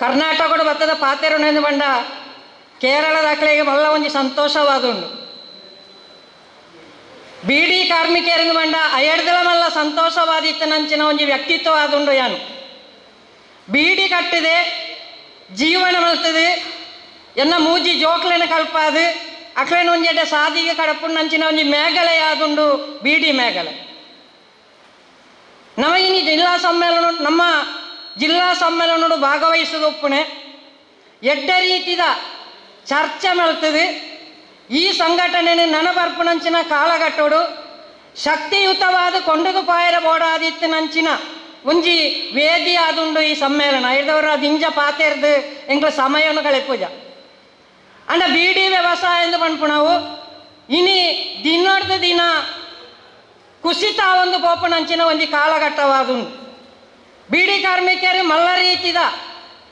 ಕರ್ನಾಟಕದ ಬತ್ತದ ಪಾತೆರುನೆಂದು ಬಂಡ ಕೇರಳದ ದಾಖಲೆಗೆ ಮಲ್ಲ ಒಂದು ಸಂತೋಷವಾದುಂಡು ಬೀಡಿ ಕಾರ್ಮಿಕರಿಂದ ಬಂಡ ಅಯಡ್ದಲ ಮಲ್ಲ ಸಂತೋಷವಾದಿತ್ತನಂಚಿನ ಒಂದು ವ್ಯಕ್ತಿತ್ವ ಆದುಂಡು ಯಾನು. ಬೀಡಿ ಕಟ್ಟಿದೆ, ಜೀವನ ಮಲ್ತದೆ, ಎನ್ನ ಮೂಜಿ ಜೋಕ್ಲೆನ ಕಲ್ಪಾದು, ಅಕ್ಲೇನ ಒಂಜೆಡ್ಡೆ ಸಾದಿಗೆ ಕಡಪುಂಡಂಚಿನ ಒಂಜಿ ಮೇಘಲೆ ಆದುಂಡು ಬೀಡಿ ಮೇಘಲೆ. ನಮಗಿನಿ ಜಿಲ್ಲಾ ಸಮ್ಮೇಳನ, ನಮ್ಮ ಜಿಲ್ಲಾ ಸಮ್ಮೇಳನಡು ಭಾಗವಹಿಸೋದು ಒಪ್ಪುಣೆ ಎಡ್ಡ ರೀತಿದ ಚರ್ಚೆ ಮೆಳ್ತದೆ ಈ ಸಂಘಟನೆ ನನಬರ್ಪುನಂಚಿನ ಕಾಳಗಟ್ಟೋಡು ಶಕ್ತಿಯುತವಾದ ಕೊಂಡದು ಪಾಯರ ಬೋಡಾದಿತ್ತಿನಂಚಿನ ಒಂಜಿ ವೇದಿ ಆದುಂಡು ಈ ಸಮ್ಮೇಳನ ಐದವರ ದಿಂಜ ಪಾತೆರ್ದು ಎಂಗ್ಲ ಸಮಯವನ್ನು ಕಳೆಪೂಜ ಅಂಡ ಬೀಡಿ ವ್ಯವಸಾಯ ಎಂದು ಇನಿ ದಿನೋಡ್ದ ದಿನ ಕುಸಿತ ಒಂದು ಪೋಪನಂಚಿನ ಒಂಜಿ ಕಾಲಘಟ್ಟವಾದುಂಡು ಬೀಡಿ ಕಾರ್ಮಿಕರು ಮಲ್ಲ ರೀತಿದ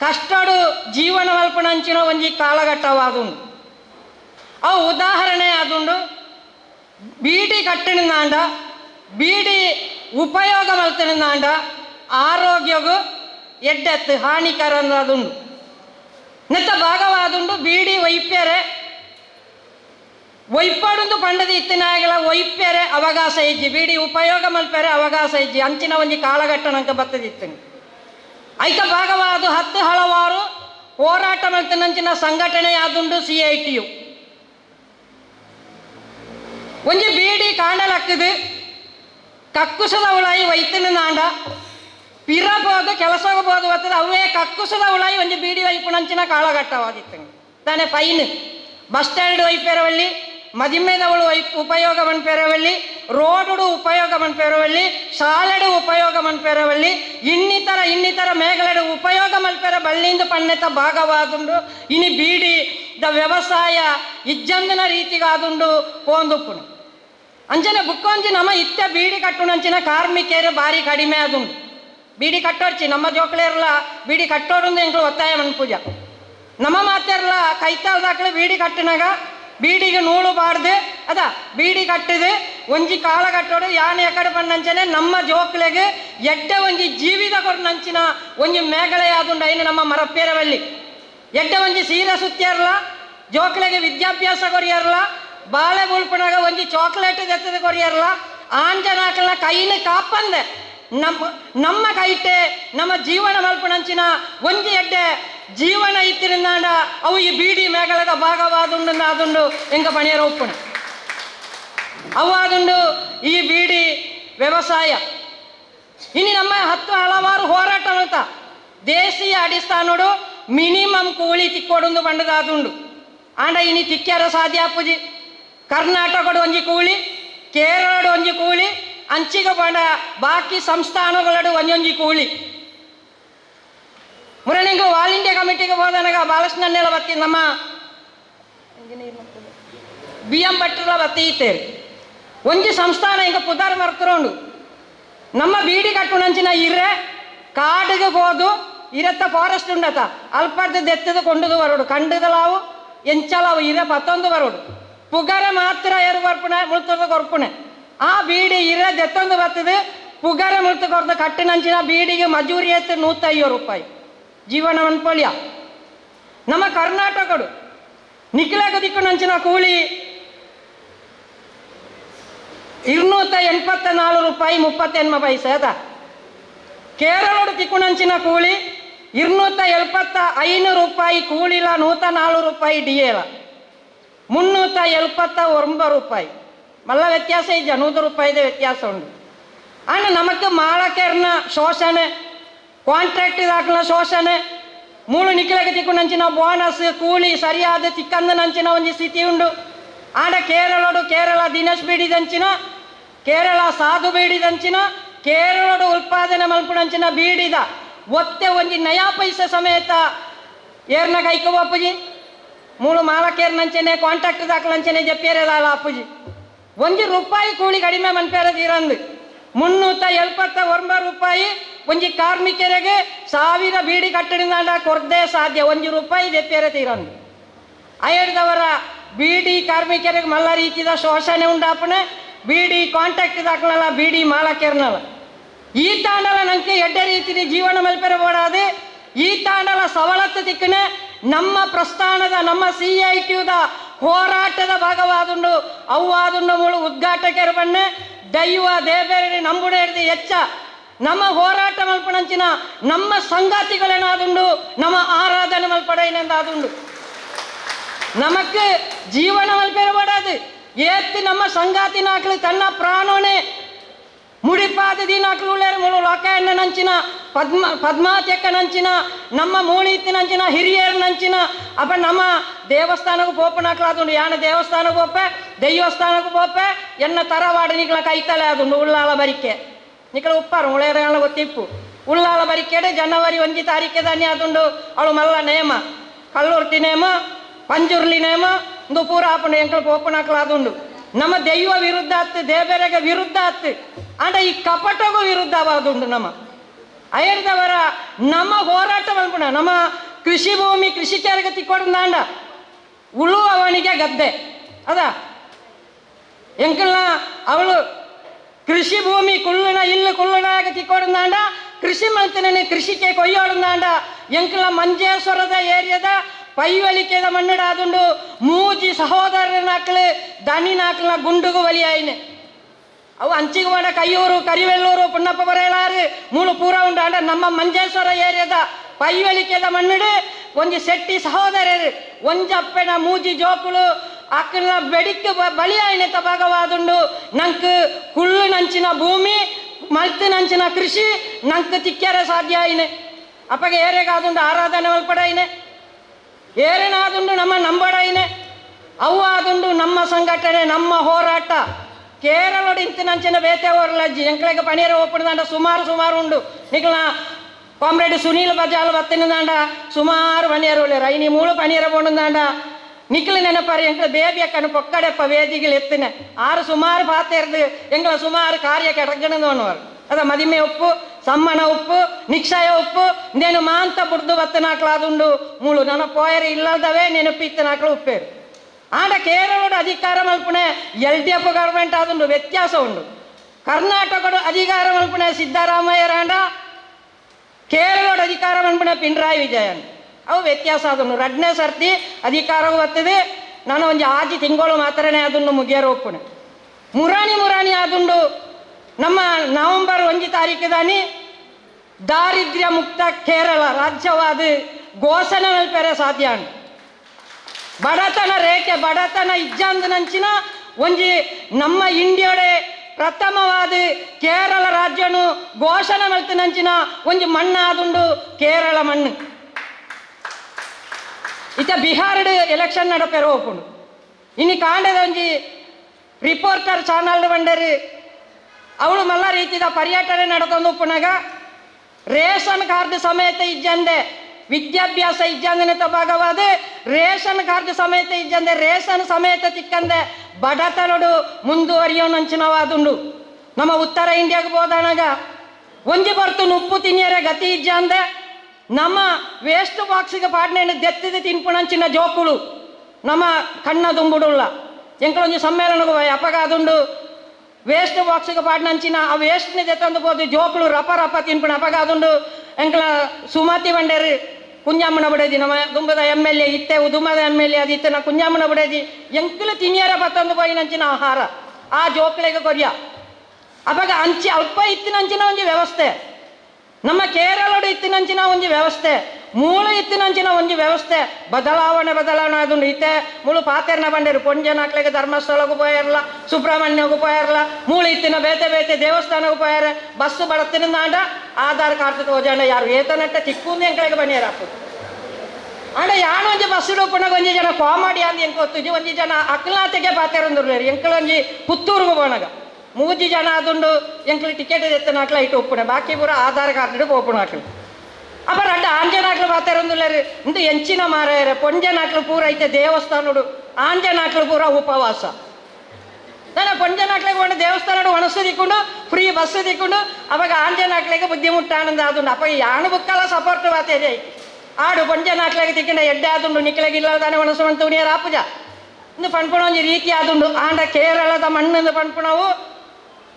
ಕಷ್ಟಡು ಜೀವನ ಮಲ್ಪನಂಚಿನ ಒಂಜಿ ಕಾಲಘಟ್ಟವಾದುಂಡು ಅವು ಉದಾಹರಣೆ ಆದುಂಡು ಬೀಡಿ ಕಟ್ಟಿನಿಂದಾಂಡ ಬೀಡಿ ಉಪಯೋಗ ಮಲ್ತನಿಂದಾಂಡ ಆರೋಗ್ಯಗೂ ಎಡ್ಡೆತ್ತು ಹಾನಿಕರ ಅನ್ನೋದುಂಡು ನೆತ್ತ ಭಾಗವಾದುಂಡು ಬೀಡಿ ವೈಪ್ಯರೆ ಒಯ್ಪಾಡುಂದು ಪಂಡದ ಇತ್ತಿನಾಗಲ ಒಯ್ಪೇರೆ ಅವಕಾಶ ಇಜ್ಜಿ ಬೀಡಿ ಉಪಯೋಗ ಮಲ್ಪೇರೆ ಅವಕಾಶ ಇಜ್ಜಿ ಅಂಚಿನ ಒಂಜಿ ಕಾಲಘಟ್ಟ ನಂಗೆ ಬತ್ತದಿತ್ತಿನ ಐಕ ಭಾಗವಾದು ಹತ್ತು ಹಲವಾರು ಹೋರಾಟ ಮಲ್ತಿನಂಚಿನ ಸಂಘಟನೆ ಯಾದುಂಡು ಸಿ ಐ ಟಿ ಯು. ಒಂಜಿ ಬೀಡಿ ಕಾಂಡಲಕ್ಕದು ಕಕ್ಕುಸದ ಉಳಾಯಿ ವೈತನ ನಾಂಡ ಪಿರ ಬೋದು ಕೆಲಸಕ್ಕೆ ಬೋದು ಬರ್ತದೆ ಅವೇ ಕಕ್ಕುಸದ ಉಳಾಯಿ ಒಂಜಿ ಬೀಡಿ ವೈಪುಣಂಚಿನ ಕಾಲಘಟ್ಟವಾದಿತ್ತು ತಾನೆ ಫೈನ್. ಬಸ್ ಸ್ಟ್ಯಾಂಡ್ ವೈಪೆರವಳ್ಳಿ ವೈ ಉಪಯೋಗ ಮನ್ಪೆರವಳ್ಳಿ ರೋಡುಡು ಉಪಯೋಗ ಮನ್ಪೆರವಳ್ಳಿ ಶಾಲೆಡು ಉಪಯೋಗ ಮನ್ಪೆರವಳ್ಳಿ ಇನ್ನಿತರ ಇನ್ನಿತರ ಮೇಘಲಡು ಉಪಯೋಗ ಮಲ್ಪೆರ ಬಳ್ಳಿಯಿಂದ ಪಣ್ಣೆತ ಭಾಗವಾದುಂಡು. ಇನಿ ಬೀಡಿ ದ ವ್ಯವಸಾಯ ಇಜ್ಜಂದಿನ ರೀತಿಗಾದುಂಡು ಪೋಂದುಪ್ಪುನು. ಅಂಚನೆ ಬುಕ್ಕೊಂಜಿ ನಮ್ಮ ಇತ್ತ ಬೀಡಿ ಕಟ್ಟುನಂಚಿನ ಕಾರ್ಮಿಕರು ಬಾರಿ ಕಡಿಮೆ ಆದುಂಡು. ಬೀಡಿ ಕಟ್ಟೋಡ್ಚಿ, ನಮ್ಮ ಜೋಕ್ಳೆರ್ಲ ಬೀಡಿ ಕಟ್ಟೋಡು ಎಂಕ್ಲು ಒತ್ತಾಯ ಮನ್ಪೂಜ ನಮ್ಮ ಮಾತೆರ್ಲ ಕೈತಾಲ್ ದಾಖಲೆ ಬೀಡಿ ಕಟ್ಟಿನಾಗ ಬೀಡಿಗೆ ನೂಲು ಬಾರ್ದೆ ಅದ, ಬೀಡಿ ಕಟ್ಟಿದೆ. ಒಂಜಿ ಕಾಲ ಕಟ್ಟೋಡು ಯಾನ್ ಎಕಡೆ ಬಂದಂಚನೆ ನಮ್ಮ ಜೋಕ್ಲೆಗೆ ಎಡ್ಡೆ ಒಂಜಿ ಜೀವಿತ ಕೊರ್ನಂಚಿನ ಒಂಜಿ ಮೇಘಲೆ ಆದುಂಡ ಐನು ನಮ್ಮ ಮರಪ್ಪೇರವಲ್ಲಿ ಎಡ್ಡೆ ಒಂಜಿ ಸೀರೆ ಸುತ್ತಿಯರ್ಲ, ಜೋಕ್ಲೆಗೆ ವಿದ್ಯಾಭ್ಯಾಸ ಕೊರಿಯರ್ಲ ಬಾಳೆ ಉಳ್ಪಣಾಗ ಒಂಜಿ ಚಾಕ್ಲೇಟ್ ಎತ್ತದೆ ಕೊರಿಯರ್ಲ ಆಂಜನಾಕಲ್ನ ಕೈನ ಕಾಪಂದೆ. ನಮ್ಮ ನಮ್ಮ ಕೈಟೆ, ನಮ್ಮ ಜೀವನ ಮಲ್ಪಣಂಚಿನ ಒಂಜಿ ಎಡ್ಡೆ ಜೀವನ ಇತ್ತಿರಿಂದಾಂಡ ಅವು ಈ ಬೀಡಿ ಮೇಘಲದ ಭಾಗವಾದುಂಡು ಆದುಂಡು ಎಂಗ ಪಣಿಯರ ಒಪ್ಪುಣ. ಅವಾದುಂಡು ಈ ಬೀಡಿ ವ್ಯವಸಾಯ. ಇನ್ನು ನಮ್ಮ ಹತ್ತು ಹಲವಾರು ಹೋರಾಟ ಅಂತ ದೇಶೀಯ ಅಡಿಸ್ತಾನೋಡು ಮಿನಿಮಮ್ ಕೂಲಿ ತಿಕ್ಕೊಡೊಂದು ಬಂಡದಾದುಂಡು. ಆಂಡ ಇನಿ ತಿಕ್ಕ್ಯಾರ ಸಾಧ್ಯ ಅಪ್ಪುಜಿ ಕರ್ನಾಟಕಡು ಒಂಜಿ ಕೂಲಿ, ಕೇರಳಡು ಒಂಜಿ ಕೂಲಿ, ಅಂಚಿಗ ಬಂಡ ಬಾಕಿ ಸಂಸ್ಥಾನಗಳಡು ಒಂಜೊಂಜಿ ಕೂಲಿ. ಮುರಣಿಂಗ ಆಲ್ ಇಂಡಿಯಾ ಕಮಿಟಿಗೆ ಹೋದನಾಗ ನನ್ನೆಲ್ಲ ಬತ್ತಿ ನಮ್ಮ ಬಿ ಎಂ ಭಟ್ರೆಲ್ಲ ಬತ್ತಿ ಇತ್ತೇರಿ. ಒಂಜಿ ಸಂಸ್ಥಾನ ಈಗ ಪುದಾರ ಮರ್ತರೋಂಡು ನಮ್ಮ ಬೀಡಿ ಕಟ್ಟುಣಂಚಿನ ಇರ್ರೆ ಕಾಡಿಗೆ ಹೋದು ಇರತ್ತ ಫಾರೆಸ್ಟ್ ಉಂಡತ. ಅಲ್ಪದ ದೆತ್ತದ ಕೊಂಡದು ಬರೋಡು. ಕಂಡದಲಾವು ಎಂಚಲಾವು ಇರ ಪತ್ತೊಂದು ಬರೋಡು. ಪುಗರೆ ಮಾತ್ರ ಏರು ಬರ್ಪುಣೆ ಮುಳ್ತದ ಕೊರ್ಪುಣೆ. ಆ ಬೀಡಿ ಇರ ದೆತ್ತೊಂದು ಬರ್ತದೆ ಪುಗರೆ ಮುಳ್ತು ಕೊರ್ದು ಕಟ್ಟಿನಂಚಿನ ಬೀಡಿಗೆ ಮಜೂರಿ ಎತ್ತು ನೂತೈವತ್ತು ರೂಪಾಯಿ. ಜೀವನ ಮನ್ಪೊಳ್ಯ ನಮ್ಮ ಕರ್ನಾಟಕಡು ನಿಖಿಲಾಗದಿಕ್ಕು ನಂಚಿನ ಕೂಲಿ ಇರ್ನೂತ ಎಂಬತ್ತ ನಾಲ್ಕು ರೂಪಾಯಿ ಮುಪ್ಪತ್ತೆಂಬ ಪೈಸೆ ಅದ. ಕೇರಳಡು ತಿಕ್ಕುಣಂಚಿನ ಕೂಲಿ ಇರ್ನೂತ ಎಲ್ಪತ್ತ ಐನೂರು ರೂಪಾಯಿ ಕೂಲಿಲ ನೂತ ನಾಲ್ಕು ರೂಪಾಯಿ ಡಿ ಡಿಯೇಲ. ಮುನ್ನೂತ ಎಲ್ಪತ್ತ ಒಂಬ ರೂಪಾಯಿ. ಮಲ್ಲ ವ್ಯತ್ಯಾಸ ಇದ್ದ ನೂರು ರೂಪಾಯಿದ ವ್ಯತ್ಯಾಸ ಉಂಟು. ಆನ ನಮಕ್ಕೆ ಮಾಳಕೇರ್ನ ಶೋಷಣೆ ಕಾಂಟ್ರಾಕ್ಟ್ ಹಾಕಲ ಶೋಷಣೆ. ಮೂಳು ನಿಖಿಲಗೆ ತಿಕ್ಕುನಂಚಿನ ಬೋನಸ್ ಕೂಲಿ, ಸರಿಯಾದ ತಿಕ್ಕಂದನಂಚಿನ ಒಂಜಿ ಸ್ಥಿತಿ ಉಂಡು. ಆಂಡ ಕೇರಳಡು ಕೇರಳ ದಿನೇಶ್ ಬೀಡಿದಂಚಿನ, ಕೇರಳ ಸಾಧು ಬೀಡಿದಂಚಿನ, ಕೇರಳಡು ಉತ್ಪಾದನೆ ಮಲ್ಪುಡಂಚಿನ ಬೀಡಿದ. ಒತ್ತೆ ಒಂಜಿ ನಯಾ ಪೈಸೆ ಸಮೇತ ಏರ್ನ ಕೈಕೋ ಅಪ್ಪುಜಿ. ಮೂಳು ಮಾಲಕೇರ್ನಂಚನೆ ಕಾಂಟ್ರಾಕ್ಟ್ ದಾಖಲಂಚನೆ ಜಪ್ಪೇರಲ್ಲ ಅಪ್ಪುಜಿ. ಒಂಜಿ ರೂಪಾಯಿ ಕೂಲಿ ಕಡಿಮೆ ಮನ್ಪೇರದಿರಂದು ಮುನ್ನೂತ ಎಲ್ಪತ್ತ ಒಂಬ ರೂಪಾಯಿ. ಒಂಜಿ ಕಾರ್ಮಿಕರಿಗೆ ಸಾವಿರ ಬೀಡಿ ಕಟ್ಟಡಿಂದ ಕೊರ್ದೇ ಸಾಧ್ಯ. ಒಂಜಿ ರೂಪಾಯಿ ದೆಪ್ಪೇರೆ ತೀರಂದು. ಅಯ್ಯಡ್ದವರ ಬೀಡಿ ಕಾರ್ಮಿಕರಿಗೆ ಮಲ್ಲ ರೀತಿದ ಶೋಷಣೆ ಉಂಡಾಪನೆ, ಬೀಡಿ ಕಾಂಟ್ಯಾಕ್ಟ್ ದಾಖಲಲ್ಲ ಬೀಡಿ ಮಾಲಕೇರ್ನಲ್ಲ ಈ ತಾಂಡಲ ನಂಗೆ ಎಡ್ಡೆ ರೀತಿಯ ಜೀವನ ಮಲ್ಪೆರೆ ಬೋಡಾದೆ, ಈ ತಾಂಡಲ ಸವಲತ್ತು ತಿಕ್ಕನೆ ನಮ್ಮ ಪ್ರಸ್ಥಾನದ, ನಮ್ಮ ಸಿ ಐ ಟಿಯುದ ಹೋರಾಟದ ಭಾಗವಾದುಂಡು ಅವು ಮುಳು ಉದ್ಘಾಟಕರು ಬನ್ನೆ ದೈವ ದೇಬೇರಿ ನಂಬುಡೆ ಹಿಡಿದು ಎಚ್ಚ ನಮ್ಮ ಹೋರಾಟ ಮಲ್ಪಣಂಚಿನ ನಮ್ಮ ಸಂಗಾತಿಗಳೇನಾದುಂಡು ನಮ್ಮ ಆರಾಧನೆ ಮಲ್ಪಡೆಯನೆಂದಾದುಂಡು நமக்கு ஜீவனம் பெறப்படாது ஏத்து நம்ம சங்காத்தி நாட்கள் தன்ன பிராணோனே ಮುಡಿಪಾದದಿ ನಾಲ್ಕು ಉಳ್ಳೇರು ಮುಳು ಲೋಕಾಯಣ್ಣ ನಂಚಿನ, ಪದ್ಮ, ಪದ್ಮಾತ್ಯಕ್ಕ ನಂಚಿನ, ನಮ್ಮ ಮೂಳಿತ್ತಿ ನಂಚಿನ, ಹಿರಿಯರು ನಂಚಿನ, ಅಪ್ಪ ನಮ್ಮ ದೇವಸ್ಥಾನಕ್ಕೆ ಪೋಪನಾಕ್ಲ ಅದುಂಡು ಯಾನ ದೇವಸ್ಥಾನಕ್ಕೆ ಪೋಪೆ, ದೈವಸ್ಥಾನಕ್ಕೆ ಪೋಪೆ, ಎನ್ನ ತರವಾಡ ನಿಕ್ಲ ಕೈತಲೆ ಆದುಂಡು ಉಳ್ಳಾಲ ಬರಿಕೆ. ನಿಗಳ ಉಪ್ಪಾರು ಉಳೇರ ಗೊತ್ತಿಪ್ಪು. ಉಳ್ಳಾಲ ಬರಿಕೆಡೆ ಜನವರಿ ಒಂಜಿ ತಾರೀಕೆ ದಾನಿ ಅದುಂಡು ಅವಳು ಮಲ್ಲ ನೇಮ, ಕಲ್ಲುರ್ಟಿ ನೇಮ, ಪಂಜುರ್ಲಿ ನೇಮ, ಇಂದು ಪೂರ ಆಪುಂಡು, ಎಂಕಲ್ ಪೋಪನಾಕ್ಲ ಅದುಂಡು ನಮ್ಮ ದೈವ ವಿರುದ್ಧ ಆತ್ ದೇವರಿಗೆ ವಿರುದ್ಧ ಆತ್ ಅಂಡ ಈ ಕಪಟಗೂ ವಿರುದ್ಧವಾದುಂಡು ನಮ್ಮ. ಅಯರ್ದವರ ನಮ್ಮ ಹೋರಾಟ ಮಲ್ಪುಣ ನಮ್ಮ ಕೃಷಿ ಭೂಮಿ, ಕೃಷಿ ಕೃಷಿಕರಿಗೆ ಉಳು ಉಳುವವನಿಗೆ ಗದ್ದೆ. ಅದ? ಎಂಕಲ್ನ ಅವಳು ಕೃಷಿ ಭೂಮಿ ಕುಳ್ಳುನ, ಇಲ್ಲು ಆಗತಿ ತಿಕ್ಕೊಡ್ದಾಂಡ ಕೃಷಿ ಮಲ್ತನೇ ಕೃಷಿಗೆ ಕೊಯ್ಯೋಡ್ದಾಂಡ ಎಂಕಲ ಮಂಜೇಶ್ವರದ ಏರಿಯಾದ ಪೈವಲಿಕೆದ ಮಣ್ಣುಡಾದುಂಡು ಮೂಜಿ ಸಹೋದರನಾಕ್ಲು ದನಿನಾಕ್ಲ ಗುಂಡುಗು ಒಲಿಯಾಯಿನೆ. ಅವು ಅಂಚಿಗೆ ಮಾಡ ಕೈಯೂರು, ಕರಿವೆಲ್ಲೂರು ಪುಣ್ಣಪ್ಪ ಬರೇಳಾರು ಮೂಲು ಪೂರ ಉಂಡಾಂಡ ನಮ್ಮ ಮಂಜೇಶ್ವರ ಏರಿಯಾದ ಪೈವಲಿಕೆದ ಮಣ್ಣುಡು ಒಂಜಿ ಶೆಟ್ಟಿ ಸಹೋದರರು, ಒಂಜಪ್ಪೆನ ಮೂಜಿ ಜೋಕುಳು ಅಕ್ಕನ ಬೆಡಿಕ್ ಆಯ್ನೆ ತಭಾಗವಾದುಂಡು ನಂಕ್ ಕುಳ್ಳು ನಂಚಿನ ಭೂಮಿ ಮಲ್ತು ನಂಚಿನ ಕೃಷಿ, ನಂಕ್ ತಿಕ್ಕರೆ ಸಾಧ್ಯ ಆಯ್ನೆ. ಅಪ್ಪಗೆ ಏರೆಗಾದುಂಡು ಆರಾಧನೆ ಒಲ್ಪಡಾಯಿನೆ. ಏರೇನಾದುಂಡು ನಮ್ಮ ನಂಬಡಾಯಿನೆ ಅವು ಆದುಂಡು ನಮ್ಮ ಸಂಘಟನೆ ನಮ್ಮ ಹೋರಾಟ ಕೇರಳೋಡು ಇಂತಿನಂಚಿನ ಬೇತೆ ಓರ್ಲಜ್ಜಿ ಎಂಕ್ಲೆಗೆ ಪಣೀರ ಒಪ್ಪಣದಾಂಡ ಸುಮಾರು ಸುಮಾರು ಉಂಡು ನಿಕ್ಲ ಕಾಮ್ರೇಡ್ ಸುನೀಲ್ ಬಜಾಲ್ ಬತ್ತಿನದಾಂಡ ಸುಮಾರು ಪಣೀರ ಒಳ್ಳೆರು ಐನಿ ಮೂಳು ಪಣೀರ ಬೋಣದಾಂಡ ನಿಕ್ಲ ನೆನಪಾರಿ ಎಂಕ್ಲ ಬೇಬಿ ಅಕ್ಕನ ಪೊಕ್ಕಡೆಪ್ಪ ವೇದಿಗಳು ಎತ್ತಿನ ಆರು ಸುಮಾರು ಪಾತೆರ್ದು ಎಂಗ್ಲ ಸುಮಾರು ಕಾರ್ಯ ಕೆಡಗಣದವನವರು ಅದ ಮದಿಮೆ ಸಮ್ಮನ ಉಪ್ಪು, ನಿಕ್ಷಯ ಉಪ್ಪು, ನೇನು ಮಾಂತ ಬುಡ್ದು ಬತ್ತನಾಕ್ಲಾದುಂಡು ಮೂಳು ನನ್ನ ಪೋಯರು ಇಲ್ಲದವೇ ನೆನಪಿತ್ತನಾಕ್ಲು ಉಪ್ಪೇರು. ಆಂಡ ಕೇರಳದ ಅಧಿಕಾರ ಮಲ್ಪಣೆ, ಎಲ್ ಡಿ ಎಫ್ ಗವರ್ಮೆಂಟ್ ಆದುಂಡು ವ್ಯತ್ಯಾಸ ಉಂಡು. ಕರ್ನಾಟಕದ ಅಧಿಕಾರ ಮಲ್ಪನೆ ಸಿದ್ದರಾಮಯ್ಯರಾಂಡ ಕೇರಳದ ಅಧಿಕಾರ ಮಲ್ಪಣೆ ಪಿಣರಾಯಿ ವಿಜಯನ್. ಅವು ವ್ಯತ್ಯಾಸ ಆದುಂಡು. ರಡ್ನೆ ಸರ್ತಿ ಅಧಿಕಾರವು ಬರ್ತದೆ ನಾನು ಒಂದು ಆಜಿ ತಿಂಗಳು ಮಾತ್ರನೇ ಅದನ್ನು ಮುಗಿಯರು ಒಪ್ಪಣೆ. ಮುರಾಣಿ ಮುರಾಣಿ ಆದುಂಡು ನಮ್ಮ ನವೆಂಬರ್ ಒಂಜಿ ತಾರೀಕಿದಾನಿ ದಾರಿದ್ರ್ಯ ಮುಕ್ತ ಕೇರಳ ರಾಜ್ಯವಾದ ಘೋಷಣೆ ಮಲ್ಪೆರೆ ಸಾಧ್ಯ ಬಡತನ ರೇಖೆ, ಬಡತನ ಇಜ್ಜಂದು ನಂಚಿನ ಒಂಜಿ ನಮ್ಮ ಇಂಡಿಯೋಡೆ ಪ್ರಥಮವಾದ ಕೇರಳ ರಾಜ್ಯನು ಘೋಷಣೆ ಮಲ್ತು ನಂಚಿನ ಒಂಜಿ ಮಣ್ಣು ಆದುಂಡು ಕೇರಳ ಮಣ್ಣು. ಇತ ಬಿಹಾರಡ್ ಎಲೆಕ್ಷನ್ ನಡಪೇರು ಹೋಗ್ಕೊಂಡು ಇನ್ನು ಕಾಂಡದ ಒಂಜಿ ರಿಪೋರ್ಟರ್ ಚಾನಲ್ ಬಂಡರು ಅವಳು ಮಲ್ಲ ರೀತಿದ ಪರ್ಯಟನೆ ನಡ್ಕೊಂಡು ಪುನಗ ರೇಷನ್ ಕಾರ್ಡ್ ಸಮೇತ ಇಜ್ಜಂದೆ, ವಿದ್ಯಾಭ್ಯಾಸ ಇಜ್ಜಂದನೆ ಭಾಗವಾದ, ರೇಷನ್ ಕಾರ್ಡ್ ಸಮೇತ ಇಜ್ಜಂದೆ, ರೇಷನ್ ಸಮೇತ ತಿಕ್ಕಂದೆ ಬಡತನಡು ಮುಂದುವರಿಯೋನಂಚಿನವಾದುಂಡು ನಮ್ಮ ಉತ್ತರ ಇಂಡಿಯಾಗ ಹೋದಾನಾಗ ಒಂಜಿ ಬರ್ತು ಉಪ್ಪು ತಿನ್ನಿಯರೆ ಗತಿ ಇಜ್ಜಂದೆ, ನಮ್ಮ ವೇಸ್ಟ್ ಬಾಕ್ಸಿಗೆ ಪಾಡ್ನೆಯನ್ನು ದೆತ್ತಿದ ತಿನ್ಪುಣಂಚಿನ ಜೋಕುಳು, ನಮ್ಮ ಕಣ್ಣ ದುಂಬುಡುಳ್ಳ ಎಂಕಳೊಂಜಿ ಸಮ್ಮೇಳನಗೂ ಹೋಯ್ ಪಾಡ್ನಂಚಿನ ಆ ವೇಸ್ಟ್ ಜೊತೆ ಬೋದು ಜೋಕಳು ರಪ ರಪ ತಿನ್ಪಣ. ಅಪಗ ಅದುಂಡು ಎಂಕಲ ಸುಮತಿ ಬಂಡೇರಿ, ಕುಂಜಾಮನ ಬಡೇದಿ. ನಮ್ಮ ದುಂಬದ ಎಂ ಎಲ್ ಎ ಇತ್ತೆ, ಉದುಮದ ಎಂ ಎಲ್ ಎ ಅದು ಇತ್ತೆ, ನಾ ಕುಂಜಾಮನ ಬಡೇದಿ. ಎಂಕಲು ತಿನ್ನಿಯರ ಬತ್ತೊಂದು ಪೋಯಿನಂಚಿನ ಆಹಾರ. ಆ ಜೋಕ್ಲೆಗೆ ಕೊರಿಯ. ಅವಾಗ ಅಂಚಿ, ಅಲ್ಪ ಇತ್ತಿನಂಚಿನ ಒಂದು ವ್ಯವಸ್ಥೆ. ನಮ್ಮ ಕೇರಳಡು ಇತ್ತಿನಂಚಿನ ಒಂದು ವ್ಯವಸ್ಥೆ. ಮೂಲ ಇತ್ತಿನಂಚಿನ ಒಂದು ವ್ಯವಸ್ಥೆ. ಬದಲಾವಣೆ ಬದಲಾವಣೆ ಅದು ಇತ್ತೆ ಮುಳು ಪಾತೆರ್ನ ಬಂಡೇರು. ಪೊಂಜನಾಕ್ಲೆಗೆ ಧರ್ಮಸ್ಥಳಕ್ಕೂ ಪೋಯರ್ಲ, ಸುಬ್ರಹ್ಮಣ್ಯಕ್ಕೂ ಪೋಯರ್ಲ, ಮೂಳು ಇತ್ತಿನ ಬೇತೆ ಬೇತೆ ದೇವಸ್ಥಾನಕ್ಕೂ ಬಸ್ ಬಸ್ಸು ಬಡತ್ತಿನಿಂದ ಆಧಾರ್ ಕಾರ್ಡ್ ತೋಜಾಂಡ ಯಾರು? ಏತನಟ್ಟ ತಿಕ್ಕುಂದು ಎಂಕ್ಲೆಗೆ ಬನ್ನಿಯರ್ ಹಾಕುದು ಆಂಡ ಯಾಣ ಒಂಜಿ ಬಸ್ ಉಪ್ಪುನಾಗ ಒಂಜಿ ಜನ ಕಾಮಾಡಿ ಅಂದ್ ಎಂಕ ಒಂಜಿ ಜನ ಅಕ್ಲಾತೆಗೆ ಎಂಕಳ ಒಂಜಿ ಪುತ್ತೂರ್ಗು ಬೋಣಗ ಮೂಜಿ ಜನ ಅದುಂಡು ಎಂಕ್ಲು ಟಿಕೆಟ್ ಎತ್ತನಾಕ್ಲ, ಇಟ್ಟು ಉಪ್ಪುಣ ಬಾಕಿ ಪೂರ ಆಧಾರ್ ಕಾರ್ಡ್ ಓಪುಣಾಕ್ಲು ಅಪ್ಪ ರಡ್ಡ ಆಂಜನಾಕ್ಲು ಪಾತೆರಂದುಲ್ಲೇರು ಇಂದು ಎಂಚಿನ ಮಾರಾಯರ ಪೊಂಜನಾಕ್ಲು ಪೂರ ಐತೆ ದೇವಸ್ಥಾನಡು ಆಂಜನಾಕ್ಲು ಪೂರ ಉಪವಾಸ ನಾನು ಪೊಂಜನಾಕ್ಲೆಗೆ ಒಂದು ದೇವಸ್ಥಾನ ಒಣಸು ದಿಕ್ಕೊಂಡು ಫ್ರೀ ಬಸ್ ದಿಕ್ಕೊಂಡು ಅವಾಗ ಆಂಜನಾಕ್ಲೆಗೆ ಬುದ್ಧಿ ಮುಟ್ಟಾನಂದ ಆದುಂಡು ಅಪ್ಪ ಯಾನು ಬುಕ್ಕಲ್ಲ ಸಪೋರ್ಟ್ ಬಾತೇಜೆ ಆಡು ಪೊಂಜನಾಕ್ಲೆಗೆ ತಿಕ್ಕಿಂಡ ಎಡ್ಡೆ ಆದುಂಡು ನಿಕ್ಲೆಗೆ ಇಲ್ಲದಾನೆ ಒಣಸು ಅಂತ ಉಣಿಯರ ಆಪುಜ ಇಂದು ಪಣ್ಪುಣ ಒಂಜಿ ರೀತಿ ಆದುಂಡು ಆಂಡ ಕೇರಳದ ಮಣ್ಣಿಂದ ಪಣ್ಪುಣವು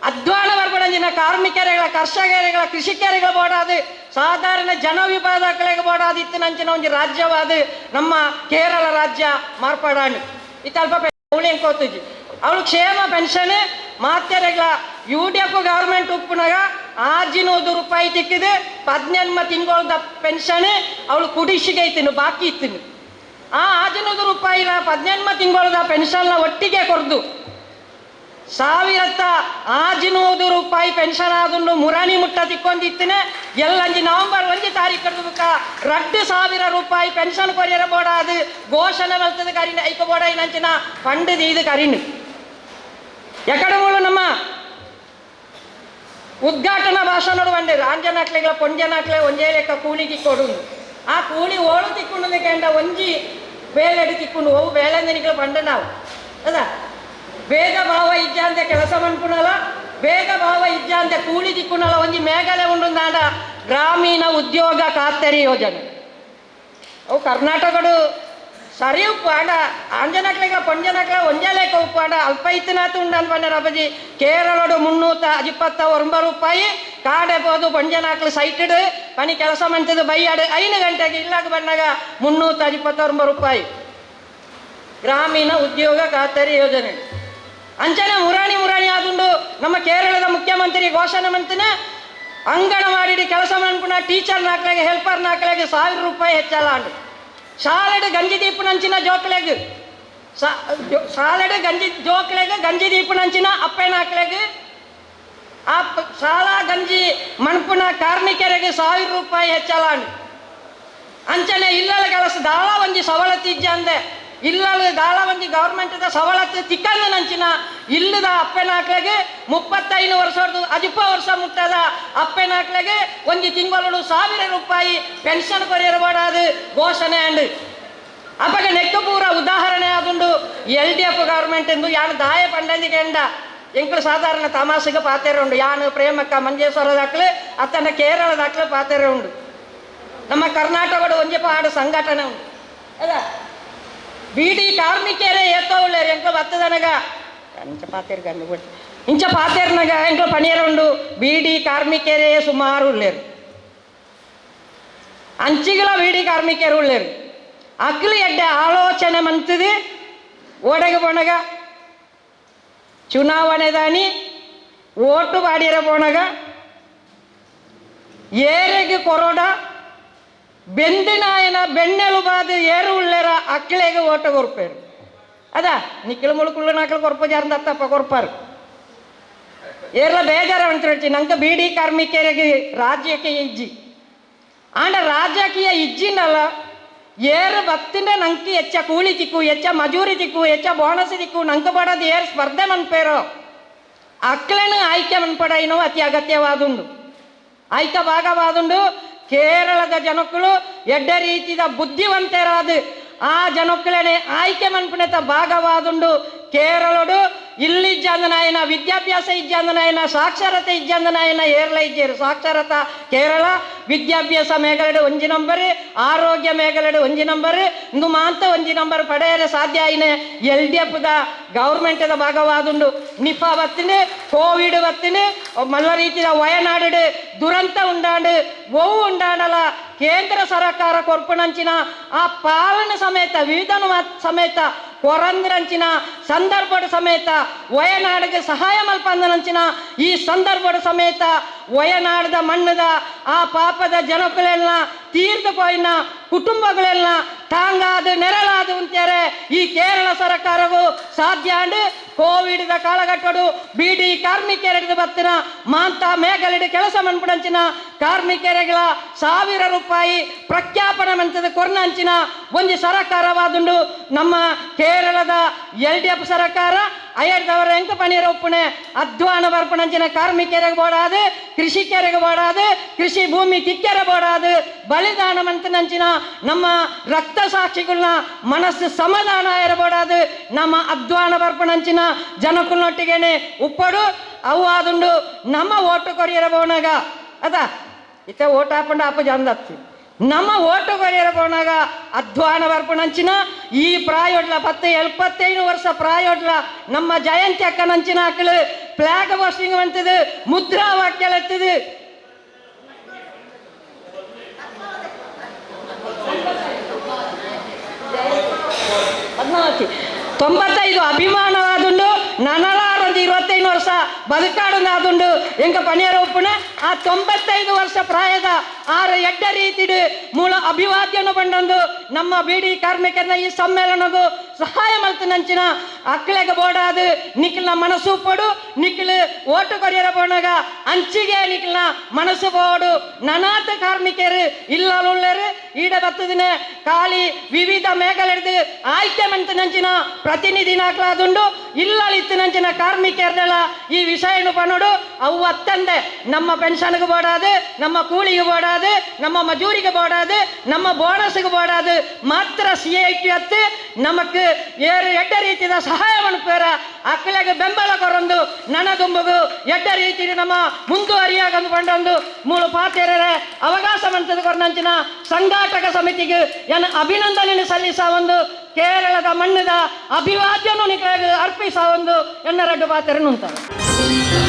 ಅಧ್ವಾನ ಬರ್ಬಡಂಜಿನ ಕಾರ್ಮಿಕರಿಗಳ ಕರ್ಷಕರಿಗಳ ಕೃಷಿಕರಿಗಳ ಬೋಡಾದು ಸಾಧಾರಣ ಜನ ವಿಭಾಗಗಳಿಗೆ ಬೋಡಾದಿತ್ತು ನಂಚಿನ ಒಂದು ರಾಜ್ಯವಾದ ನಮ್ಮ ಕೇರಳ ರಾಜ್ಯ ಮಾರ್ಪಾಡಾಣಿ. ಇತ್ತು ಅಲ್ಪ ಅವಳು ಕೋತಿದ್ವಿ ಅವಳು ಕ್ಷೇಮ, ಪೆನ್ಷನ್ ಮಾತ್ಯರೆಗಳ ಯು ಡಿ ಎಫ್ ಗವರ್ಮೆಂಟ್ ಉಪ್ಪುನಾಗ ಆಜಿನೂದು ರೂಪಾಯಿ ತಿಕ್ಕಿದೆ ಪದ್ನೆನ್ಮ ತಿಂಗಳದ ಪೆನ್ಷನ್ ಅವಳು ಕುಡಿಸಿಗೆ ಐತಿನ ಬಾಕಿ ಇತ್ತಿನ ಆ ಆಜಿನೂದು ರೂಪಾಯಿಲ ಪದ್ನೆನ್ಮ ತಿಂಗಳದ ಪೆನ್ಷನ್ನ ಒಟ್ಟಿಗೆ ಕೊರ್ದು ಸಾವಿರತ್ತ ಆಜಿನೂದು ರೂಪಾಯಿ ಪೆನ್ಷನ್ ಆದನ್ನು ಮುರಾಣಿ ಮುಟ್ಟ ತಿಕ್ಕೊಂದಿತ್ತಿನ ಎಲ್ಲಂಜಿ ನವೆಂಬರ್ ಒಂಜಿ ತಾರೀಕು ಬುಕ್ಕ ರಡ್ಡು ಸಾವಿರ ರೂಪಾಯಿ ಪೆನ್ಷನ್ ಕೊರಿಯರ ಬೋಡ ಅದು ಘೋಷಣೆ ಬರ್ತದೆ ಕರಿನ, ಐಕ ಬೋಡ ಇನಂಚಿನ ಫಂಡ್ ಇದು ಎಕಡೆ ಮೂಳು ನಮ್ಮ ಉದ್ಘಾಟನಾ ಭಾಷಣ ಬಂದಿರು. ಆಂಜನಾಕ್ಲೆಗಳ ಪೊಂಜನಾಕ್ಲೆ ಒಂಜೇ ಲೆಕ್ಕ ಕೂಲಿಗೆ ಕೊಡು ಆ ಕೂಲಿ ಓಳು ತಿಕ್ಕೊಂಡು ಕೆಂಡ ಒಂಜಿ ಬೇಲೆಡು ತಿಕ್ಕೊಂಡು ಓವು ಬೇಳೆಂದನಿಗೆ ಬಂಡ ನಾವು ಅದ? ಬೇಗ ಭಾವ ಇಜ್ಜ ಕೆಲಸ ಮಾಡ್ಕೊಳಲ್ಲ ಬೇಗ ಭಾವ ಇಜ್ಜ ಅಂತ ಕೂಲಿ ದಿಕ್ಕುನಲ್ಲ, ಒಂಜಿ ಮೇಘಲೆ ಉಂಡು ನಾಡ ಗ್ರಾಮೀಣ ಉದ್ಯೋಗ ಖಾತರಿ ಯೋಜನೆ. ಅವು ಕರ್ನಾಟಕಡು ಸರಿ ಉಪ್ಪಾಡ, ಆಂಜನಕ್ಲೆಗ ಪೊಂಜನಕ್ಲೆ ಒಂಜಲೆಕ ಉಪ್ಪಾಡ ಅಲ್ಪ ಇತ್ತಿನಾತ ಉಂಡಲ್ ರಬಜಿ ಕೇರಳಡು ಮುನ್ನೂತ ಇಪ್ಪತ್ತ ಒಂಬ ರೂಪಾಯಿ, ಕಾಡೆ ಬೋದು ಪಂಜನಾಕ್ಲು ಸೈಟಡ್ ಪನಿ ಕೆಲಸ ಮಂತದು ಬೈಯಾಡು ಐದು ಗಂಟೆಗೆ ಇಲ್ಲಾಗ ಬಂದಾಗ ಮುನ್ನೂತ ಅಜಿಪ್ಪತ್ತೊಂಬ ರೂಪಾಯಿ. ಗ್ರಾಮೀಣ ಉದ್ಯೋಗ ಖಾತರಿ ಯೋಜನೆ. ಅಂಚನೆ ಮುರಾಣಿ ಮುರಾಣಿ ಆದುಂಡು ನಮ್ಮ ಕೇರಳದ ಮುಖ್ಯಮಂತ್ರಿ ಘೋಷಣೆ ಮಂತನೆ ಅಂಗನವಾಡಿ ಕೆಲಸ ಮನ್ಪುನ ಟೀಚರ್ ನಾಕ್ಲೆಗೆ ಹೆಲ್ಪರ್ ನಾಕ್ಲೆಗೆ ಸಾವಿರ ರೂಪಾಯಿ ಹೆಚ್ಚಲ್ಲ ಅಂಡು. ಶಾಲೆಡ್ ಗಂಜಿ ದೀಪನಂಚಿನ ಜೋಕ್ಲೆಗ್ ಶಾಲೆಡ್ ಗಂಜಿ, ಜೋಕ್ಲೆಗ್ ಗಂಜಿ ದೀಪನಂಚಿನ ಅಪ್ಪೆ ನಾಕ್ಲೆಗ್ ಆ ಶಾಲಾ ಗಂಜಿ ಮಣ್ಪುನ ಕಾರ್ಮಿಕರಿಗೆ ಸಾವಿರ ರೂಪಾಯಿ ಹೆಚ್ಚಲ್ಲ ಅಂಡು. ಅಂಚನೆ ಇಲ್ಲಲ ಕೆಲಸ ದಾಳ ಒಂಜಿ ಸವಲತ್ತಿಜ್ಜ ಅಂದೆ. ಇಲ್ಲಲು ದಾಳ ಒಂಜಿ ಸವಲತ್ತು ತಿಕ್ಕಂದ ನಂಚಿನ ಇಲ್ಲದ ಅಪ್ಪೆನಾಕ್ಲೆಗೆ ಮುಪ್ಪತ್ತೈದು ವರ್ಷದ ಅಜಿಪ್ಪ ವರ್ಷ ಮುಟ್ಟದ ಅಪ್ಪೆನಾಕ್ಲೆಗೆ ಒಂಜಿ ತಿಂಗಳು ಸಾವಿರ ರೂಪಾಯಿ ಪೆನ್ಷನ್ ಕೊರಿಯರ್ಬಾಡದು ಘೋಷಣೆ ಅಂಡ್. ಅಪ್ಪಗೆ ನೆಕ್ಕ ಪೂರ ಉದಾಹರಣೆ ಆದುಂಡು ಎಲ್ ಡಿ ಎಫ್ ಗವರ್ಮೆಂಟ್ ಎಂದು ಯಾನು ದಾಯ ಪಂಡಂದಿಗೆ ಎಂಡ ಎಂಕ್ಲು ಸಾಧಾರಣ ತಮಾಷೆಗೆ ಪಾತೆರೆ ಉಂಡು. ಯಾನು ಪ್ರೇಮಕ್ಕ ಮಂಜೇಶ್ವರ ದಾಖಲೆ ಅತ್ತನ ಕೇರಳ ದಾಖಲೆ ಪಾತೆರೆ ಉಂಡು. ನಮ್ಮ ಕರ್ನಾಟಕದ ಒಂಜಿ ಪಾಡು ಸಂಘಟನೆ ಉಂಟು. ಅದ? ಬೀಡಿ ಕಾರ್ಮಿಕರೇ ಏತೋ ಉಳ್ಳೇರು ಎಂಕ ಬತ್ತದನಗ ಇಂಚ ಪಾತೇರ್ ಗಂಡು ಬಿಟ್ಟು ಇಂಚ ಪಾತೇರ್ನಗ ಎಂಕ ಪಣಿಯರ ಉಂಡು ಬೀಡಿ ಕಾರ್ಮಿಕರೇ ಸುಮಾರು ಉಳ್ಳೇರು ಅಂಚಿಗಳ ಬೀಡಿ ಕಾರ್ಮಿಕರು ಉಳ್ಳೇರು ಅಕ್ಲು ಎಡ್ಡೆ ಆಲೋಚನೆ ಮಂತದು ಓಡಗೆ ಪೋಣಗ ಚುನಾವಣೆ ದಾನಿ ಓಟು ಬಾಡಿರ ಪೋಣಗ ಏರೆಗೆ ಕೊರೋಡ ಬೆಂದಿನಾಯನ ಬೆಣ್ಣೆಲು ಬಾದು ಏರು ಉಳ್ಳೇರ ಅಕ್ಕಳಿಗೆ ಓಟ ಕೊರ್ಪೇರು. ಅದ ನಿಕ್ಕಿಳು ಮುಳುಕುಳ್ಳು ಕೊರ್ಪ ಜಾರ್ದ ಅತ್ತಪ್ಪ ಕೊರ್ಪಾರು. ಏರ್ಲ ಬೇಜಾರ ಅಂತಿ ನಂಗೆ ಬೀಡಿ ಕಾರ್ಮಿಕರಿಗೆ ರಾಜ್ಯಕ್ಕೆ ಇಜ್ಜಿ. ಆಂಡ ರಾಜಕೀಯ ಇಜ್ಜಿನಲ್ಲ, ಏರು ಬತ್ತಿಂಡ ನಂಗೆ ಹೆಚ್ಚ ಕೂಲಿ ತಿಕ್ಕು ಹೆಚ್ಚ ಮಜೂರಿ ತಿಕ್ಕು ಹೆಚ್ಚ ಬೋನಸ್ ತಿಕ್ಕು ನಂಗೆ ಬಡದು ಏರು ಸ್ಪರ್ಧೆ ಮನ್ಪೇರೋ. ಅಕ್ಕಳನ್ನು ಆಯ್ಕೆ ಮನ್ಪಡ ಏನೋ ಅತಿ ಅಗತ್ಯವಾದುಂಡು. ಆಯ್ಕೆ ಭಾಗವಾದುಂಡು ಕೇರಳದ ಜನಕ್ಕಳು ಎಡ್ಡ ರೀತಿಯ ಬುದ್ಧಿವಂತರಾದ ಆ ಜನಕ್ಕಳನೆ ಆಯ್ಕೆ ಮನ್ಪುಣತ ಭಾಗವಾದುಂಡು ಕೇರಳಡು, ಇಲ್ಲಿ ಇಜ್ಜಂದನಾಯನ ವಿದ್ಯಾಭ್ಯಾಸ ಇಜ್ಜಂದನಾಯನ ಸಾಕ್ಷರತೆ ಇಜ್ಜಂದನಾಯನ ಏರ್ಲ ಇಜ್ಜೇರು. ಸಾಕ್ಷರತ ಕೇರಳ, ವಿದ್ಯಾಭ್ಯಾಸ ಮೇಘಲಡು ಒಂಜಿ ನಂಬರ್, ಆರೋಗ್ಯ ಮೇಘಲಡು ಒಂಜಿ ನಂಬರ್, ಇಂದು ಮಾಂತ ಒಂಜಿ ನಂಬರ್ ಪಡೆಯಲು ಸಾಧ್ಯ ಆಯ್ನೆ. ಎಲ್ ಡಿ ಎಫ್ದ ಗೌರ್ಮೆಂಟ್ದ ಭಾಗವಾದುಂಡು. ನಿಫಾ ಬತ್ತಿನಿ, ಕೋವಿಡ್ ಬತ್ತಿನ, ಮಲ್ಲ ರೀತಿಯ ವಯನಾಡು ದುರಂತ ಉಂಡಾಂಡು, ಒವು ಉಂಡಾಂಡಲ ಕೇಂದ್ರ ಸರ್ಕಾರ ಕೊರ್ಪುನಂಚಿನ ಆ ಪಾಲನೆ ಸಮೇತ ವಿವಿಧ ಸಮೇತ ಕೊರಂದ್ರಂಚಿನ ಸಂದರ್ಭದ ಸಮೇತ ವಯನಾಡಿಗೆ ಸಹಾಯ ಮಲ್ಪಂದನಂಚಿನ ಈ ಸಂದರ್ಭದ ಸಮೇತ ವಯನಾಡದ ಮಣ್ಣದ ಆ ಪಾಪದ ಜನಗಳೆಲ್ಲ ತೀರ್ದು ಪೋಯಿನ ಕುಟುಂಬಗಳೆಲ್ಲ ತಾಂಗಾದು ನೆರಳಾದು ಅಂತಾರೆ ಈ ಕೇರಳ ಸರ್ಕಾರವು ಸಾಧ್ಯ ಅಂಡು ಕೋವಿಡ್ದ ಕಾಲಘಟ್ಟಡು ಬಿಡಿ ಕಾರ್ಮಿಕರಿಗೆ ಬತ್ತಿನ ಮಾಂತ ಮೇಘಲಿಡಿ ಕೆಲಸ ಮನ್ಪುಡಂಚಿನ ಕಾರ್ಮಿಕರಿಗಳ ಸಾವಿರ ರೂಪಾಯಿ ಪ್ರಖ್ಯಾಪನ ಮಂತದ ಕೊರ್ನಂಚಿನ ಒಂದು ಸರಕಾರವಾದುಂಡು ನಮ್ಮ ಕೇರಳದ ಎಲ್ ಡಿ ಎಫ್ ಸರ್ಕಾರ ಎಂಕ ಪಣಿಯರ ಒಪ್ಪಣೆ. ಅಧ್ವಾನ ಜನ ಕಾರ್ಮಿಕರಿಗೆ ಬೋಡಾದು, ಕೃಷಿಕರಿಗೆ ಬೋಡಾದು, ಕೃಷಿ ಭೂಮಿ ತಿಕ್ಕೆರೆ ಬೋಡಾದು. ಬಲಿದಾನ ಮಂತನಂಚಿನ ನಮ್ಮ ರಕ್ತ ಸಾಕ್ಷಿಗಳನ್ನ ಮನಸ್ಸು ಸಮಾಧಾನ ಇರಬೋಡಾದು ನಮ್ಮ ಅಧ್ವಾನ ಬರ್ಪಣಂಚಿನ ಜನಕುಲೊಟ್ಟಿಗೆನೆ ಉಪ್ಪಡು, ಅವು ಆದುಂಡು ನಮ್ಮ ಓಟು ಕೊರಿಯರ ಬೋಣಾಗ ಅದ? ಇತ್ತ ಓಟ್ ಹಾಕೊಂಡು ಅಪ್ಪ ಜಂದತ್ತಿ ನಮ್ಮ ಓಟು ಕೊರಿಯರ ಪೋನಾಗ ಅಧ್ವಾನ ಬರ್ಪಣಂಚಿನ ಈ ಪ್ರಾಯೋಡ್ಲ ಪತ್ತೆ ಎಪ್ಪತ್ತೈದು ವರ್ಷ ಪ್ರಾಯೋಡ್ಲ ನಮ್ಮ ಜಯಂತಿ ಅಕ್ಕನಂಚಿನ ಹಾಕಲು ಫ್ಲಾಗ್ ವಾಷಿಂಗ್ ಅಂತಿದ್ದು ಮುದ್ರಾ ವಾಕ್ಯ ತೊಂಬತ್ತೈದು ಅಭಿಮಾನವಾದುಂಡು, ನನಲಾರೊಂದು ಇರುವತ್ತೈದು ವರ್ಷ ಬದುಕಾಡುಂದಾದುಂಡು ಎಂಕ ಪಣಿಯರ ಒಪ್ಪುನ ಆ ತೊಂಬತ್ತೈದು ವರ್ಷ ಪ್ರಾಯದ ಆರು ಎಡ್ಡ ರೀತಿಡು ಮೂಲ ಅಭಿವಾದ್ಯನ ಬಂಡೊಂದು ನಮ್ಮ ಬೀಡಿ ಕಾರ್ಮಿಕರನ್ನ ಈ ಸಮ್ಮೇಳನದು ಸಹಾಯ ಮಲ್ತನಂಚಿನ ಅಕ್ಕಳಿಗೆ ಬೋಡಾದು ನಿಖಿಲ್ನ ಮನಸ್ಸು ಪಡು, ನಿಖಿಲ್ ಓಟು ಕೊರಿಯರ ಬೋಣಗ ಅಂಚಿಗೆ ನಿಖಿಲ್ನ ಮನಸ್ಸು ಬೋಡು ನನಾತ ಕಾರ್ಮಿಕರು ಇಲ್ಲಲುಳ್ಳರು ಈಡ ಬತ್ತದಿನ ಖಾಲಿ ವಿವಿಧ ಮೇಘಲೆಡ್ದು ಆಯ್ಕೆ ಮಂತನಂಚಿನ ಪ್ರತಿನಿಧಿ ಇಲ್ಲಲಿತ್ತು ನಂಚಿನ ಕಾರ್ಮಿಕರನೆಲ್ಲ ಈ ಪನ್ನೋಡು ಅವು ಅತ್ತಂದೆ ನಮ್ಮ ಪೆನ್ಷನ್ಗೆ ಬೋಡಾದು, ನಮ್ಮ ಕೂಲಿಗೆ ಬೋಡಾದು, ನಮ್ಮ ಮಜೂರಿಗೆ ಬೋಡಾದು, ನಮ್ಮ ಬೋನಸ್ಗೆ ಬೋಡಾದು, ಮಾತ್ರ ಸಿ ಐ ಟಿ ಹತ್ತು ನಮಕ್ ಏರು ಎಡ್ಡ ರೀತಿಯ ಸಹಾಯ ಪೇರ ಅಕ್ಕಳಿಗೆ ಬೆಂಬಲ ಕೊರೊಂದು, ನನಗುಂಬುಗು ಎಡ್ಡ ರೀತಿ ನಮ್ಮ ಮುಂದುವರಿಯಾಗಂದು ಬಂಡೊಂದು ಮೂಲ ಪಾತೆರರೆ ಅವಕಾಶ ಮಂತದ ಕೊರನಂಚಿನ ಸಂಘಾಟಕ ಸಮಿತಿಗೆ ಎನ್ನ ಅಭಿನಂದನೆ ಸಲ್ಲಿಸ ಒಂದು ಕೇರಳದ ಮಣ್ಣದ ಅಭಿವಾದ್ಯನು ನಿಖಿಲಾಗ ಅರ್ಪಿಸ ಒಂದು ಎಣ್ಣರಡ್ಡು ಪಾತ್ರನು ಅಂತಾರೆ